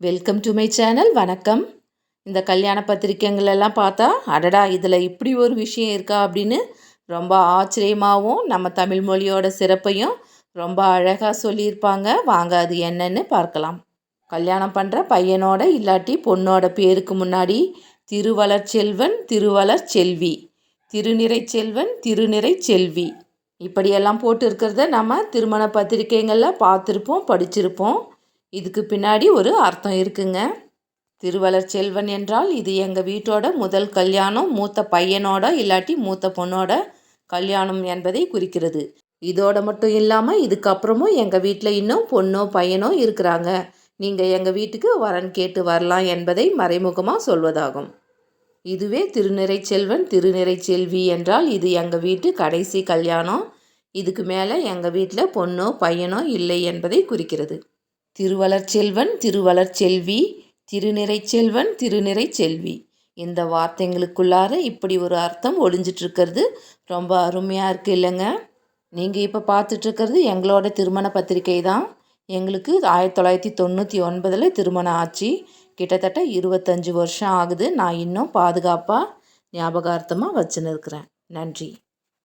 Welcome to my channel வணக்கம். இந்த கல்யாண பத்திரிக்கைங்களெல்லாம் பார்த்தா அடடா இதில் இப்படி ஒரு விஷயம் இருக்கா அப்படின்னு ரொம்ப ஆச்சரியமாகவும் நம்ம தமிழ் மொழியோட சிறப்பையும் ரொம்ப அழகாக சொல்லியிருப்பாங்க. வாங்க அது என்னன்னு பார்க்கலாம். கல்யாணம் பண்ணுற பையனோட இல்லாட்டி பொண்ணோட பேருக்கு முன்னாடி திருவளர் செல்வன் திருவளர் செல்வி. திருநிறை செல்வன் திருநிறை செல்வி. இப்படியெல்லாம் போட்டு இருக்கிறத நம்ம திருமண பத்திரிக்கைங்களில் பார்த்துருப்போம் படிச்சிருப்போம். இதுக்கு பின்னாடி ஒரு அர்த்தம் இருக்குங்க. திருவளர் செல்வன் என்றால் இது எங்கள் வீட்டோட முதல் கல்யாணம் மூத்த பையனோட இல்லாட்டி மூத்த பொண்ணோட கல்யாணம் என்பதை குறிக்கிறது. இதோட மட்டும் இல்லாமல் இதுக்கப்புறமும் எங்கள் வீட்டில் இன்னும் பொண்ணோ பையனோ இருக்கிறாங்க. நீங்கள் எங்கள் வீட்டுக்கு வரன் கேட்டு வரலாம் என்பதை மறைமுகமாக சொல்வதாகும். இதுவே திருநிறை செல்வன் திருநிறை செல்வி என்றால் இது எங்கள் வீட்டு கடைசி கல்யாணம். இதுக்கு மேலே எங்கள் வீட்டில் பொண்ணோ பையனோ இல்லை என்பதை குறிக்கிறது. திருவளர் செல்வன் திருநிறைச்செல்வன் திருநிறைச்செல்வி திருநிறை செல்வன் திருநிறை செல்வி. இந்த வார்த்தைங்களுக்குள்ளார இப்படி ஒரு அர்த்தம் ஒளிஞ்சிட்ருக்கிறது ரொம்ப அருமையாக இருக்குது இல்லைங்க. நீங்கள் இப்போ பார்த்துட்ருக்கிறது எங்களோட திருமண பத்திரிகை தான். எங்களுக்கு ஆயிரத்தி தொள்ளாயிரத்தி தொண்ணூற்றி ஒன்பதில் திருமணம் ஆச்சு. கிட்டத்தட்ட இருபத்தஞ்சி வருஷம் ஆகுது. நான் இன்னும் பாதுகாப்பாக ஞாபகார்த்தமாக வச்சுன்னு இருக்கிறேன். நன்றி.